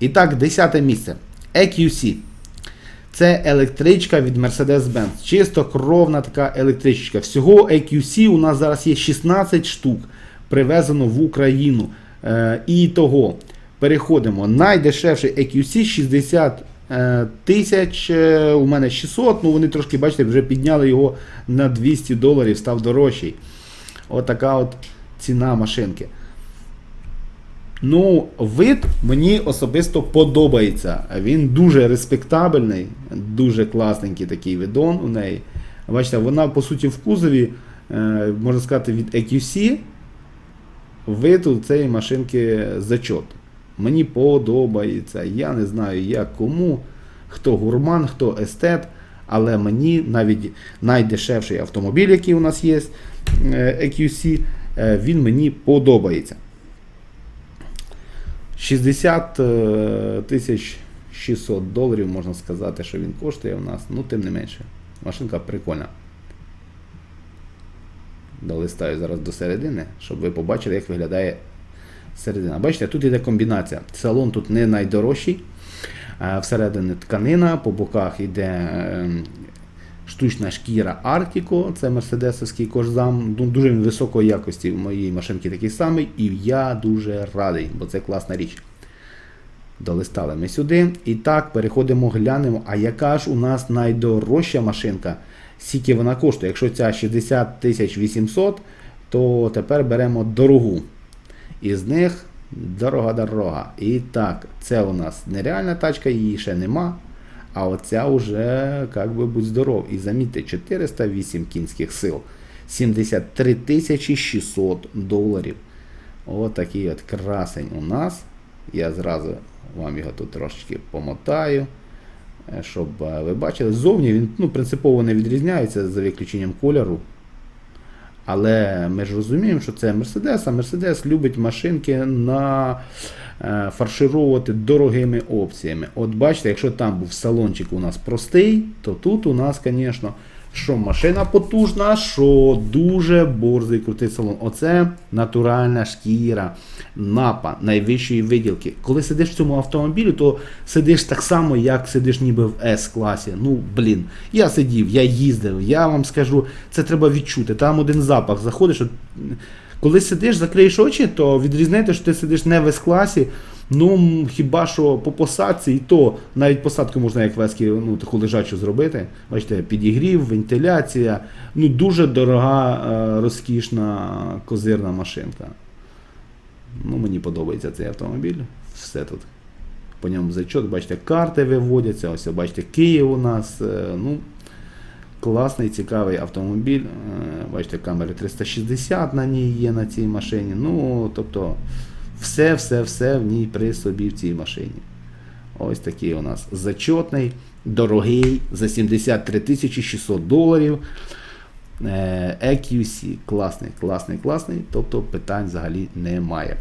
І так, 10 місце. EQC. Це електричка від Mercedes-Benz. Чисто кровна така електричка. Всього EQC у нас зараз є 16 штук, привезено в Україну. Е, і того переходимо. Найдешевший EQC 60 е, тисяч. е, У мене 600. Ну вони трошки, бачите, вже підняли його на 200 доларів, став дорожчий. Отака от ціна машинки. Ну, вид мені особисто подобається. Він дуже респектабельний, дуже класненький такий видон у неї. Бачите, вона по суті в кузові, е, можна сказати, від EQC. Вид у цієї машинки зачот. Мені подобається. Я не знаю, як кому, хто гурман, хто естет. Але мені навіть найдешевший автомобіль, який у нас є, е, EQC, е, він мені подобається. 60 е, тисяч 600 доларів, можна сказати, що він коштує у нас. Ну, тим не менше. Машинка прикольна. Долистаю зараз до середини, щоб ви побачили, як виглядає середина. Бачите, тут йде комбінація. Салон тут не найдорожчий. Всередині тканина, по боках йде е, штучна шкіра Artico, це мерседесовський кожзам. Дуже він високої якості. У моїй машинки такий самий, і я дуже радий, бо це класна річ. Долистали ми сюди. І так, переходимо, глянемо, а яка ж у нас найдорожча машинка? Скільки вона коштує? Якщо ця 60 800, то тепер беремо дорогу. Із них дорога-дорога. І так, це у нас нереальна тачка, її ще нема. А оця вже, как би будь здоров. І замітьте, 408 кінських сил, 73 тисячі 600 доларів. Отакий от красень у нас. Я зразу вам його тут трошечки помотаю, щоб е, ви бачили. Ззовні він ну, принципово не відрізняється за виключенням кольору. Але ми ж розуміємо, що це Мерседес, а Мерседес любить машинки на е, фаршировувати дорогими опціями. От бачите, якщо там був салончик у нас простий, то тут у нас, звісно, що машина потужна, що дуже борзий крутий салон. Оце натуральна шкіра, напа найвищої виділки. Коли сидиш в цьому автомобілі, то сидиш так само, як сидиш ніби в С-класі. Ну, блін, я сидів, я їздив, я вам скажу, це треба відчути. Там один запах заходиш. От, коли сидиш, закриєш очі, то відрізнити, що ти сидиш не в С-класі. Ну, хіба що по посадці, і то навіть посадку можна як вески, ну, таку лежачу зробити. Бачите, підігрів, вентиляція. Ну, дуже дорога, е, розкішна козирна машинка. Ну, мені подобається цей автомобіль. Все тут. По ньому зачот, бачите, карти виводяться. Ось, бачите, Київ у нас. е, Ну, класний, цікавий автомобіль. Е, Бачите, камери 360 на ній є на цій машині. Ну, тобто, все, все, все в ній при собі в цій машині. Ось такий у нас зачетний, дорогий, за 73 600 доларів. Е, EQC. Класний, класний, класний. Тобто питань взагалі немає.